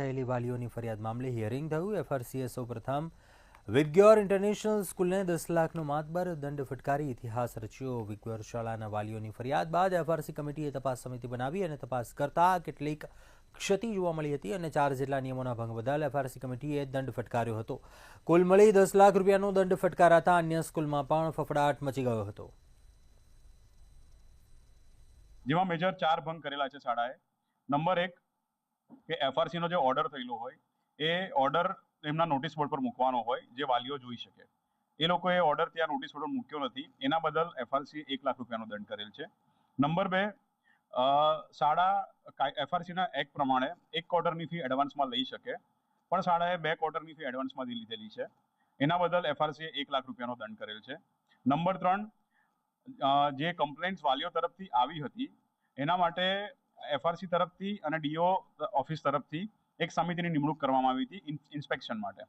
થયેલી વાલીઓની ફરિયાદ મામલે હિયરિંગ થયું. એફઆરસીએસઓ પ્રથમ વિગ્યોર ઇન્ટરનેશનલ સ્કૂલને દસ લાખનો માતબર દંડ ફટકારી ઇતિહાસ રચ્યો. વિગ્યોર શાળાના વાલીઓની ફરિયાદ બાદ એફઆરસી કમિટીએ તપાસ સમિતિ બનાવી અને તપાસ કરતા કેટલીક ક્ષતિ જોવા મળી હતી અને ચાર જેટલા નિયમોના ભંગ બદલ એફઆરસી કમિટીએ દંડ ફટકાર્યો હતો. કુલ મળી દસ લાખ રૂપિયાનો દંડ ફટકારાતા અન્ય સ્કૂલમાં પણ ફફડાટ મચી ગયો હતો. જેમાં મેજર ચાર ભંગ કરેલા છે શાળાએ. નંબર એક કે એફઆરસીનો જે ઓર્ડર થયેલો હોય, એ ઓર્ડર એમના નોટિસ બોર્ડ પર મૂકવાનો હોય, જે વાલીઓ જોઈ શકે. એ લોકોએ ઓર્ડર ત્યાં નોટિસ બોર્ડ મૂક્યો નથી. એના બદલ એફઆરસી એક લાખ રૂપિયાનો દંડ કરેલ છે. નંબર બે શાળા એફઆરસીના એક્ટ પ્રમાણે એક ક્વાર્ટરની ફી એડવાન્સમાં લઈ શકે, પણ શાળાએ બે ક્વાર્ટરની ફી એડવાન્સમાં લીધેલી છે. એના બદલ એફઆરસીએ એક લાખ રૂપિયાનો દંડ કરેલ છે. નંબર ત્રણ જે કમ્પ્લેન્ટ્સ વાલીઓ તરફથી આવી હતી, એના માટે એફઆરસી તરફથી અને ડીઓ ઓફિસ તરફથી એક સમિતિની નિમણૂક કરવામાં આવી હતી ઇન્સ્પેક્શન માટે.